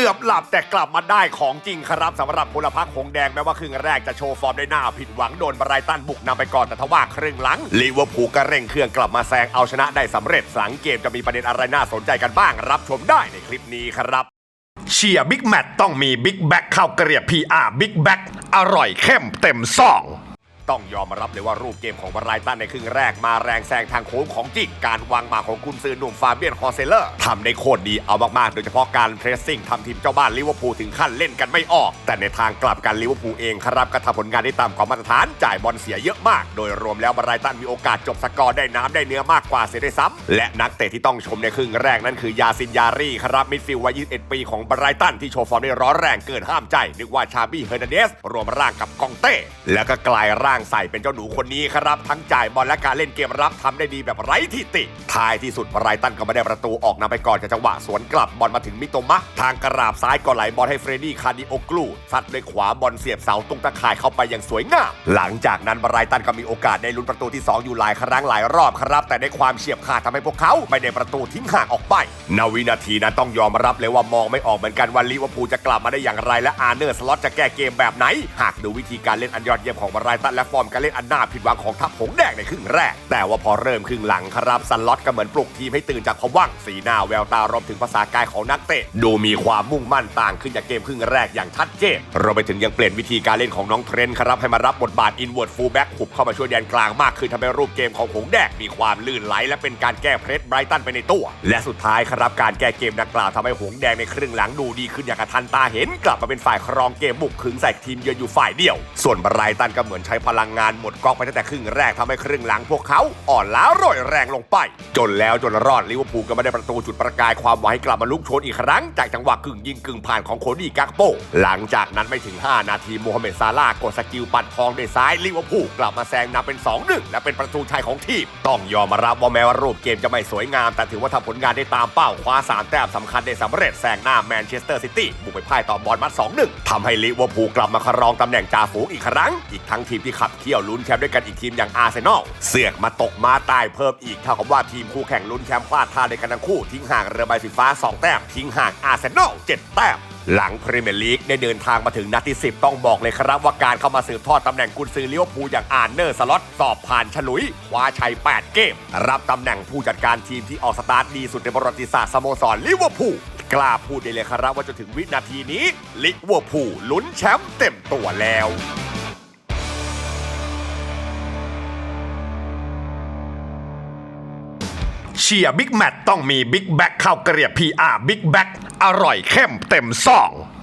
กือบหลับแต่กลับมาได้ของจริงครับสำหรับพลพรรคหงแดงแม้ว่าครึ่งแรกจะโชว์ฟอร์มได้หน้าผิดหวังโดนบรายตันบุกนำไปก่อนแต่ทว่าครึ่งหลังลิเวอร์พูลก็เร่งเครื่องกลับมาแซงเอาชนะได้สำเร็จหลังเกมจะมีประเด็นอะไรน่าสนใจกันบ้าง รับชมได้ในคลิปนี้ครับเชียร์บิ๊กแมตต้องมีบิ๊กแบ็คข้าวเกรียบ PR บิ๊กแบ็คอร่อยเข้มเต็มซอง ต้องยอมรับเลยว่ารูปเกมของบรายตันในครึ่งแรกมาแรงแซงทางโค้งของจริงการวางมาของกุนซือหนุ่มฟาเบียนฮอเซเลอร์ทำได้โคตรดีเอามาก ๆ โดยเฉพาะการเพรสซิ่งทำทีมเจ้าบ้านลิเวอร์พูลถึงขั้นเล่นกันไม่ออก แต่ในทางกลับกันลิเวอร์พูลเองครับก็ทำผลงานได้ตามความมาตรฐานจ่ายบอลเสียเยอะมาก โดยรวมแล้วบรายตันมีโอกาสจบสกอร์ได้น้ำได้เนื้อมากกว่าเสียด้วยซ้ำและนักเตะที่ต้องชมในครึ่งแรกนั่นคือยาซินยารีครับมิดฟิลด์วัย21ปีของบรายตันที่โชว์ฟอร์มได้ร้อนแรงเกินห้ามใจนึกว่าชาบี้เฮอร์นันเดสรวมร่างกับกองเต้แล้วก็กลายร่างใส่เป็นเจ้าหนูคนนี้ครับ ทั้งจ่ายบอลและการเล่นเกมรับทำได้ดีแบบไร้ที่ติ ท้ายที่สุดบรายตันก็ไม่ได้ประตูออกนำไปก่อนจากจังหวะสวนกลับบอลมาถึงมิโตมะ ทางกระราบซ้ายก็ไหลบอลให้เฟรดดี้คาร์ดิโอกลูซัดด้วยขวาบอลเสียบเสาตรงตะข่ายเข้าไปอย่างสวยงามหลังจากนั้นบรายตันก็มีโอกาสได้ลุ้นประตูที่ 2 อยู่หลายครั้งหลายรอบครับ แต่ในความเฉียบขาดทำให้พวกเขาไม่ได้ประตูทิ้งห่างออกไปณวินาทีนั้นต้องยอมรับเลยว่ามองไม่ออกเหมือนกันว่าลิเวอร์พูลจะกลับมาได้อย่างไรและอาร์เนอร์สล็อตจะแก้เกมแบบไหน หากดูวิธีการเล่นอันยอดเยี่ยมของบรตันและฟอร์มการเล่นอันน่าผิดหวังของทัพหงแดงในครึ่งแรก แต่ว่าพอเริ่มครึ่งหลังครับสล็อตก็เหมือนปลุกทีมให้ตื่นจากความว่างสีหน้าแววตารวมถึงภาษากายของนักเตะ ดูมีความมุ่งมั่นต่างขึ้นจากเกมครึ่งแรกอย่างชัดเจนเรวมไปถึงยังเปลี่ยนวิธีการเล่นของน้องเทรนต์ครับให้มารับบทบาทอินเวิร์ดฟูลแบ็กหุบเข้ามาช่วยแดนกลางมากขึ้นทำให้รูปเกมของหงแดงมีความลื่นไหลและเป็นการแก้เพรสไบรตันไปในตัวและสุดท้ายครับการแก้เกมดังกล่าวทำให้หงแดงในครึ่งหลังดูดีขึ้นอย่างกระทันตาเห็น กลับมาเป็นฝ่ายครองเกมบุกขึงใส่ทีมเยือนอยู่ฝ่ายเดียว ส่วนไบรตันก็เหมือนใช้พพลังงานหมดก๊อกไปตั้งแต่ครึ่งแรกทำให้ครึ่งหลังพวกเขาอ่อนล้าร่อยแรงลงไป จนแล้วจนรอดลิเวอร์พูลก็ไม่ได้ประตูจุดประกายความหวังให้กลับมาลุกโชนอีกครั้ง จากจังหวะกึ่งยิงกึ่งผ่านของโคดี้กักโป หลังจากนั้นไม่ถึง 5 นาทีโมฮัมเหม็ดซาลาห์กดสกิลปัดทองด้วยซ้ายลิเวอร์พูลกลับมาแซงนำเป็น 2-1 และเป็นประตูชัยของทีมต้องยอมรับว่าแม้ว่ารูปเกมจะไม่สวยงาม แต่ถือว่าทำผลงานได้ตามเป้าคว้า3แต้มสำคัญได้สำเร็จแซงหน้าแมนเชสเตอร์ซิตี้บุกไปพ่ายต่อบอลมัด2-1ทำให้ลิเวอร์พูลกลับมาครองตำแหน่งจ่าฝูงอีกครั้ง อีกทั้งทีมที่ขับเคี่ยวลุ้นแชมป์ด้วยกันอีกทีมอย่างอาร์เซนอลเสือกมาตกมาตายเพิ่มอีกเท่ากับว่าทีมคู่แข่งลุ้นแชมป์พลาดท่าในกันทั้งคู่ทิ้งห่างเรือใบสีฟ้า 2 แต้มทิ้งห่างอาร์เซนอล7แต้มหลังพรีเมียร์ลีกได้เดินทางมาถึงนัดที่ 10 ต้องบอกเลยครับว่าการเข้ามาสืบทอดตำแหน่งกุนซือลิเวอร์พูอย่างอาร์เนอร์สล็อตสอบผ่านฉลุยคว้าชัย 8 เกม รับตำแหน่งผู้จัดการทีมที่ออกสตาร์ทดีสุดในประวัติศาสตร์สโมสรลิเวอร์พูลกล้าพูดได้เลยครับว่าจนถึงวินาทีนี้ลิเวอร์พูลลุ้นแชมป์เต็มตัวแล้ว เชียร์บิ๊กแมตต้องมีบิ๊กแบ็คข้าวเกรียบพีอาร์บิ๊กแบ็คอร่อยเข้มเต็มซอง